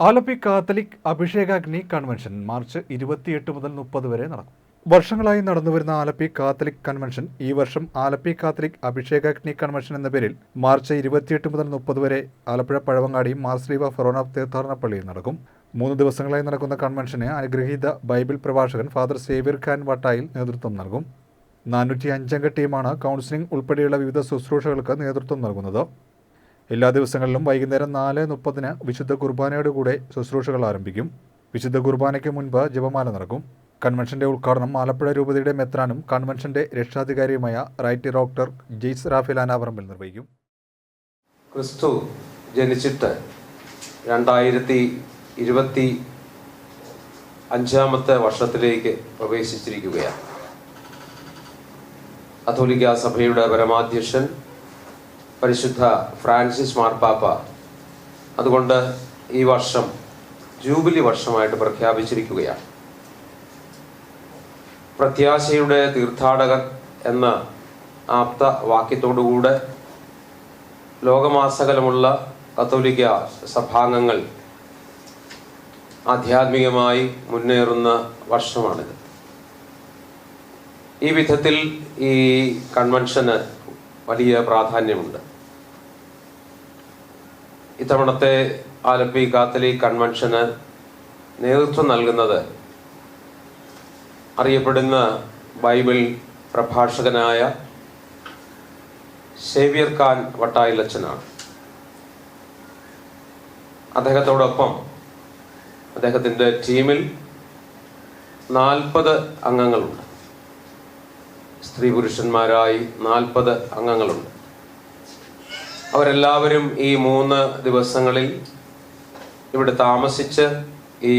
Alleppey Catholic അഭിഷേകാഗ്നി convention March ഇരുപത്തിയെട്ട് മുതൽ മുപ്പത് വരെ നടക്കും. വർഷങ്ങളായി നടന്നുവരുന്ന ആലപ്പി കാത്തലിക് കൺവെൻഷൻ ഈ വർഷം ആലപ്പി കാത്തലിക് അഭിഷേകാഗ്നി കൺവെൻഷൻ എന്ന പേരിൽ മാർച്ച് ഇരുപത്തിയെട്ട് മുതൽ മുപ്പത് വരെ ആലപ്പുഴ പഴവങ്ങാടി മാർസ്ലീവ ഫെറോന തീർത്ഥാടന പള്ളിയിൽ നടക്കും. മൂന്ന് ദിവസങ്ങളായി നടക്കുന്ന കൺവെൻഷന് അനുഗ്രഹീത ബൈബിൾ പ്രഭാഷകൻ ഫാദർ സേവ്യർ ഖാൻ വട്ടായിൽ നേതൃത്വം നൽകും. നാനൂറ്റി അഞ്ചംഗ ടീമാണ് കൗൺസിലിംഗ് ഉൾപ്പെടെയുള്ള വിവിധ ശുശ്രൂഷകൾക്ക് നേതൃത്വം നൽകുന്നത്. എല്ലാ ദിവസങ്ങളിലും വൈകുന്നേരം നാല് മുപ്പതിന് വിശുദ്ധ കുർബാനയുടെ കൂടെ ശുശ്രൂഷകൾ ആരംഭിക്കും. വിശുദ്ധ കുർബാനയ്ക്ക് മുൻപ് ജപമാല നടക്കും. കൺവെൻഷന്റെ ഉദ്ഘാടനം ആലപ്പുഴ രൂപതയുടെ മെത്രാനും കൺവെൻഷന്റെ രക്ഷാധികാരിയുമായ റൈറ്റ് ഡോക്ടർ ജെയ്സ് റാഫേൽ അനാവറമ്പിൽ നിർവഹിക്കും. ക്രിസ്തു ജനിച്ചിട്ട് രണ്ടായിരത്തി ഇരുപത്തി അഞ്ചാമത്തെ വർഷത്തിലേക്ക് പ്രവേശിച്ചിരിക്കുകയാണ്. കത്തോലിക്ക സഭയുടെ പരമാധ്യക്ഷൻ പരിശുദ്ധ ഫ്രാൻസിസ് മാർപ്പാപ്പ. അതുകൊണ്ട് ഈ വർഷം ജൂബിലി വർഷമായിട്ട് പ്രഖ്യാപിച്ചിരിക്കുകയാണ്. പ്രത്യാശയുടെ തീർത്ഥാടകൻ എന്ന ആപ്ത വാക്യത്തോടുകൂടെ ലോകമാസകലമുള്ള കത്തോലിക്ക സഭാംഗങ്ങൾ ആധ്യാത്മികമായി മുന്നേറുന്ന വർഷമാണിത്. ഈ വിധത്തിൽ ഈ കൺവെൻഷന് വലിയ പ്രാധാന്യമുണ്ട്. ഇത്തവണത്തെ ആലപ്പി കാത്തലി കൺവെൻഷന് നേതൃത്വം നൽകുന്നത് അറിയപ്പെടുന്ന ബൈബിൾ പ്രഭാഷകനായ സേവിയർ ഖാൻ വട്ടായിലച്ചനാണ്. അദ്ദേഹത്തോടൊപ്പം അദ്ദേഹത്തിന്റെ ടീമിൽ നാൽപ്പത് അംഗങ്ങളുണ്ട്. സ്ത്രീ പുരുഷന്മാരായി നാൽപ്പത് അംഗങ്ങളുണ്ട്. അവരെല്ലാവരും ഈ മൂന്ന് ദിവസങ്ങളിൽ ഇവിടെ താമസിച്ച് ഈ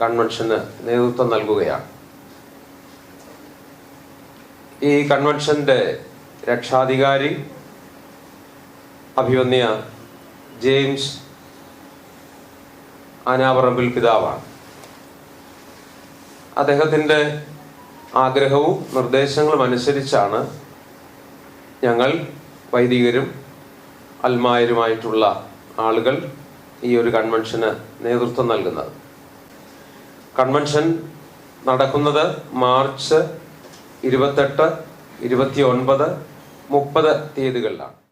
കൺവെൻഷന് നേതൃത്വം നൽകുകയാണ്. ഈ കൺവെൻഷന്റെ രക്ഷാധികാരി അഭിവന്യ ജെയിംസ് ആനാപറമ്പിൽ പിതാവാണ്. അദ്ദേഹത്തിന്റെ ആഗ്രഹവും നിർദ്ദേശങ്ങളും അനുസരിച്ചാണ് ഞങ്ങൾ വൈദികരും അൽമായരുമായിട്ടുള്ള ആളുകൾ ഈ ഒരു കൺവെൻഷന് നേതൃത്വം നൽകുന്നത്. കൺവെൻഷൻ നടക്കുന്നത് മാർച്ച് ഇരുപത്തെട്ട് ഇരുപത്തി ഒൻപത് മുപ്പത് തീയതികളിലാണ്.